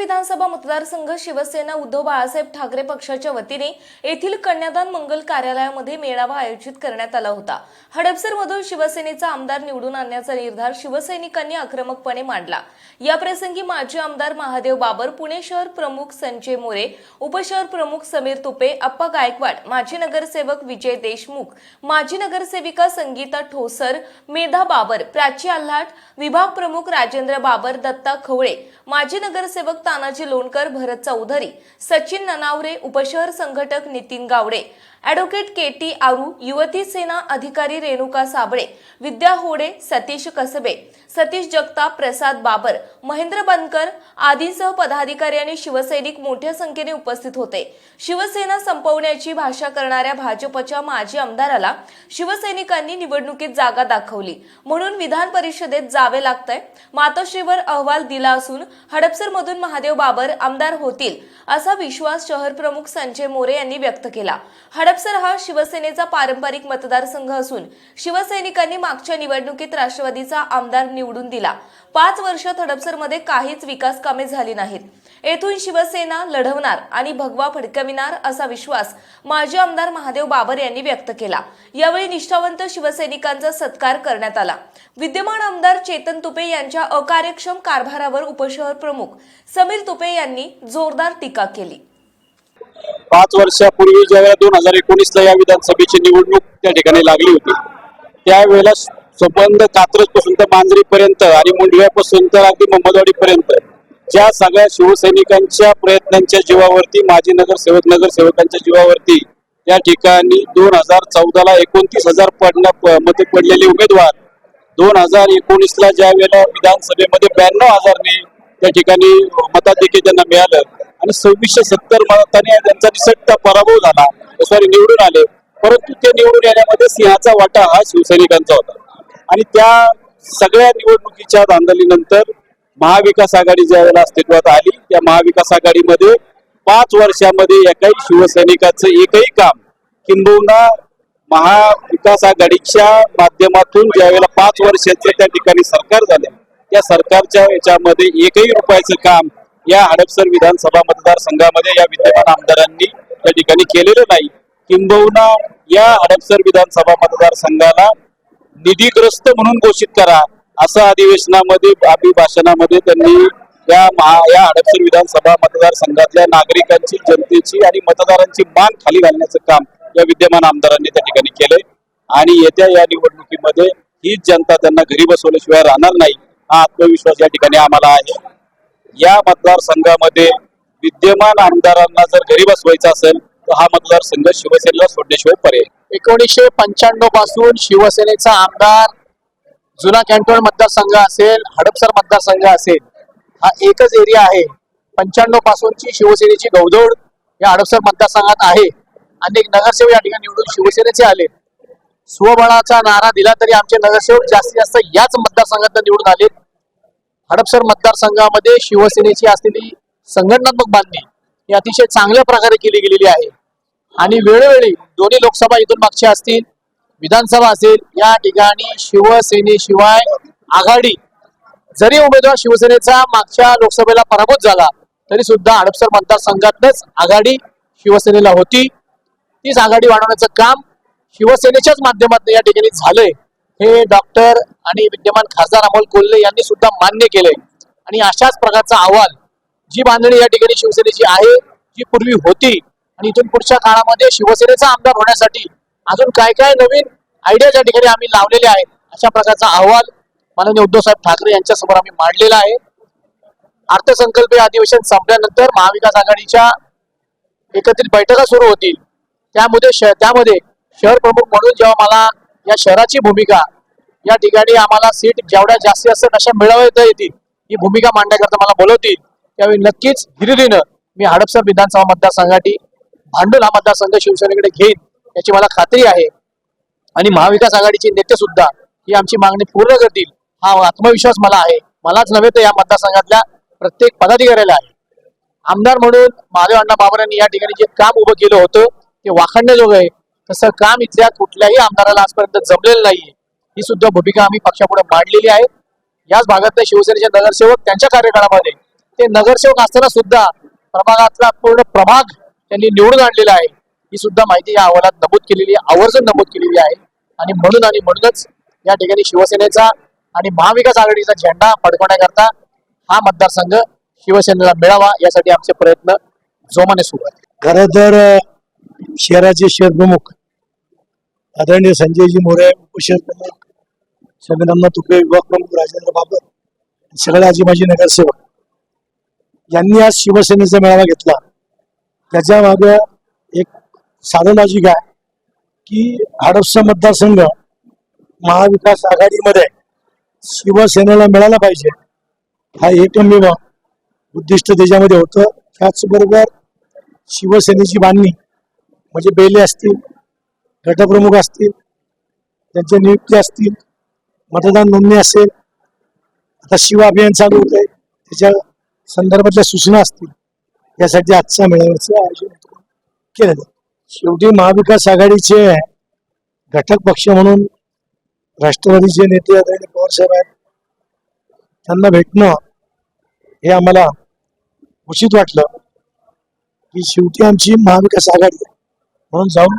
विधानसभा मतदारसंघ शिवसेना उद्धव बाळासाहेब ठाकरे पक्षाच्या वतीने येथील कन्यादान मंगल कार्यालयामध्ये मेळावा आयोजित करण्यात आला होता. हडपसरमधून शिवसेनेचा आमदार निवडून आणण्याचा निर्धार शिवसैनिकांनी आक्रमकपणे मांडला. या प्रसंगी माजी आमदार महादेव बाबर पुणे शहर प्रमुख संजय मोरे उपशहर प्रमुख समीर तुपे अप्पा गायकवाड माजी नगरसेवक विजय देशमुख माजी नगरसेविका संगीता ठोसर मेधा बाबर प्राची आल्हाट विभाग प्रमुख राजेंद्र बाबर दत्ता खवळे माजी नगरसेवक तानाजी लोणकर भरत चौधरी सचिन ननावरे उपशहर संघटक Nitin Gawade advocate K T Aru Yuvati Sena अधिकारी रेणुका साबळे विद्या होडे सतीश कसबे सतीश जगताप प्रसाद बाबर महेंद्र बनकर आदींसह पदाधिकारी आणि शिवसैनिक मोठ्या संख्येने उपस्थित होते. शिवसेना संपवण्याची भाषा करणाऱ्या भाजपच्या माजी आमदाराला शिवसैनिकांनी निवडणुकीत जागा दाखवली. म्हणून विधान परिषदेत जावे लागतंय. मातोश्रीवर अहवाल दिला असून हडपसरमधून महादेव बाबर आमदार होतील असा विश्वास शहर प्रमुख संजय मोरे यांनी व्यक्त केला. हडपसर हा शिवसेनेचा पारंपरिक मतदारसंघ असून शिवसैनिकांनी मागच्या निवडणुकीत राष्ट्रवादीचा आमदार निवडून दिला. पाच वर्षात हडपसरमध्ये काहीच विकास कामे झाली नाहीत. येथून शिवसेना लढवणार आणि भगवा फडकविणार असा विश्वास माजी आमदार महादेव बाबर यांनी व्यक्त केला. यावेळी निष्ठावंत शिवसैनिकांचा सत्कार करण्यात आला. विद्यमान आमदार चेतन तुपे यांच्या अकार्यक्षम कारभारावर उपशहर प्रमुख समीर तुपे यांनी जोरदार टीका केली. पाच वर्षापूर्वी ज्यावेळेला दोन हजार एकोणीसला या विधानसभेची निवडणूक त्या ठिकाणी लागली होती त्यावेळेला संबंध कात्रजपासून तर मांजरीपर्यंत आणि मुंडव्यापासून तर अगदी मोहम्मदवाडी ज्या सगळ्या शिवसैनिकांच्या प्रयत्नांच्या जीवावरती माजी नगरसेवक नगरसेवकांच्या जीवावरती त्या ठिकाणी दोन हजार चौदाला एकोणतीस हजार पडण्या मध्ये पडलेले उमेदवार दोन हजार एकोणीसला ज्या वेळेला विधानसभेमध्ये ब्याण्णव हजारने त्या ठिकाणी मताधिक्य त्यांना मिळालं आणि सव्वीसशे सत्तर मताने त्यांचा निसटता पराभव झाला. सॉरी निवडून आले. परंतु ते निवडून येण्यामध्ये सिंहाचा वाटा हा शिवसैनिकांचा होता. आणि त्या सगळ्या निवडणुकीच्या धांदलीनंतर महाविकास आघाडी ज्या वेळेला अस्तित्वात आली त्या महाविकास आघाडीमध्ये पाच वर्षामध्ये एकाही शिवसैनिकाचं एकही काम किंबहुना महाविकास आघाडीच्या माध्यमातून ज्या वेळेला पाच वर्षाचे त्या ठिकाणी सरकार झाले त्या सरकारच्या याच्यामध्ये एकही रुपयाचं काम या हडपसर विधानसभा मतदारसंघामध्ये या विद्यमान आमदारांनी त्या ठिकाणी केलेलं नाही. किंबहुना या हडपसर विधानसभा मतदारसंघाला निधीग्रस्त म्हणून घोषित करा असं अधिवेशनामध्ये अभिभाषणामध्ये त्यांनी या महा या हडपसर विधानसभा मतदारसंघातल्या नागरिकांची जनतेची आणि मतदारांची मान खाली घालण्याचं काम या विद्यमान आमदारांनी त्या ठिकाणी केले आणि येत्या या निवडणुकीमध्ये हीच जनता त्यांना घरी बसवल्याशिवाय राहणार नाही हा आत्मविश्वास या ठिकाणी आम्हाला आहे. या मतदारसंघामध्ये विद्यमान आमदारांना जर घरी बसवायचा असेल तर हा मतदारसंघ शिवसेनेला सोडण्याशिवाय पर्याय एकोणीसशे पंच्याण्णवपासून शिवसेनेचा आमदार जुना कॅन्टोन मतदारसंघ असेल हडपसर मतदारसंघ असेल हा एकच एरिया आहे. पंच्याण्णव पासूनची शिवसेनेची गौदौड या हडपसर मतदारसंघात आहे. अनेक नगरसेवक या ठिकाणी निवडून शिवसेनेचे आले. स्वबळाचा नारा दिला तरी आमचे नगरसेवक जास्तीत जास्त याच मतदारसंघात निवडून आले हडपसर मतदारसंघामध्ये शिवसेनेची असलेली संघटनात्मक बांधणी ही अतिशय चांगल्या प्रकारे केली गेलेली आहे. आणि वेळोवेळी दोन्ही लोकसभा इथून मागच्या असतील विधानसभा असेल या ठिकाणी शिवसेनेशिवाय आघाडी जरी उमेदवार शिवसेनेचा मागच्या लोकसभेला पराभूत झाला तरी सुद्धा हडपसर मतदारसंघातच आघाडी शिवसेनेला होती. तीच आघाडी वाढवण्याचं काम शिवसेनेच्याच माध्यमातून या ठिकाणी झालंय. हे डॉक्टर आणि विद्यमान खासदार अमोल कोल्हे यांनी सुद्धा मान्य केले आणि अशाच प्रकारचा अहवाल जी बांधणी या ठिकाणी शिवसेनेची आहे जी पूर्वी होती आणि इथून पुढच्या काळामध्ये शिवसेनेचा आमदार होण्यासाठी अजून काय काय नवीन आयडिया ज्या ठिकाणी आम्ही लावलेले आहेत अशा प्रकारचा अहवाल माननीय उद्धव साहेब ठाकरे यांच्या समोर आम्ही मांडलेला आहे. अर्थसंकल्पीय अधिवेशन संपल्यानंतर महाविकास आघाडीच्या एकत्रित बैठका सुरू होतील. त्यामध्ये श- त्यामध्ये शहर प्रमुख म्हणून जेव्हा मला या शहराची भूमिका. या ठिकाणी आम्हाला सीट जेवढ्या जास्तीत जास्त कशा मिळवता येतील. ही भूमिका मांडण्याकरता मला बोलवतील. त्यावेळी नक्कीच हिरिरीनं मी हडपसर विधानसभा मतदारसंघासाठी भांडूल हा मतदारसंघ शिवसेनेकडे घेईन याची मला खात्री आहे. आणि महाविकास आघाडीचे नेते सुद्धा ही आमची मागणी पूर्ण करतील हा आत्मविश्वास मला आहे. मलाच नव्हे तर या मतदारसंघातल्या प्रत्येक पदाधिकाऱ्याला आहे. आमदार म्हणून महादेव अण्णा बाबर यांनी या ठिकाणी जे काम उभं केलं होतं ते वाखाणण्याजोगं आहे. तसं काम इथल्या कुठल्याही आमदाराला आजपर्यंत जमलेलं नाहीये. ही सुद्धा भूमिका आम्ही पक्षापुढे मांडलेली आहे. याच भागातल्या शिवसेनेचे नगरसेवक त्यांच्या कार्यकाळामध्ये ते नगरसेवक असताना सुद्धा प्रभागातला पूर्ण प्रभाग त्यांनी निवडून आणलेला आहे. ही सुद्धा माहिती या अहवालात नमूद केलेली आहे आवर्जून नमूद केलेली आहे. आणि म्हणून आणि म्हणूनच या ठिकाणी शिवसेनेचा आणि महाविकास आघाडीचा झेंडा फडकवण्याकरता हा मतदारसंघ शिवसेनेला मिळावा यासाठी आमचे प्रयत्न जोमाने सुरू आहेत. खरं तर शहराचे शहर प्रमुख आदरणीय संजयजी मोरे उपशहर प्रमुख तुपे तुकडे विभाग प्रमुख राजेंद्र बाबर सगळे आजी माजी नगरसेवक. यांनी आज शिवसेनेचा मेळावा घेतला. त्याच्यामागे एक साधं लॉजिक आहे की हडपसा मतदारसंघ महाविकास आघाडीमध्ये शिवसेनेला मिळाला पाहिजे हा एकमेव उद्दिष्ट त्याच्यामध्ये होतं. त्याचबरोबर शिवसेनेची बांधणी म्हणजे बेले असतील गटप्रमुख असतील त्यांच्या नियुक्ती असतील मतदान नोंदणी असेल आता शिव अभियान चालू होत आहे त्याच्या संदर्भातल्या सूचना असतील यासाठी आजच्या मेळाव्याचं आयोजन केलं जातं शेवटी महाविकास आघाडीचे घटक पक्ष म्हणून राष्ट्रवादीचे नेते आदरणीय पवारसाहेब आहेत त्यांना भेटणं हे आम्हाला उचित वाटलं की शेवटी आमची महाविकास आघाडी आहे म्हणून जाऊन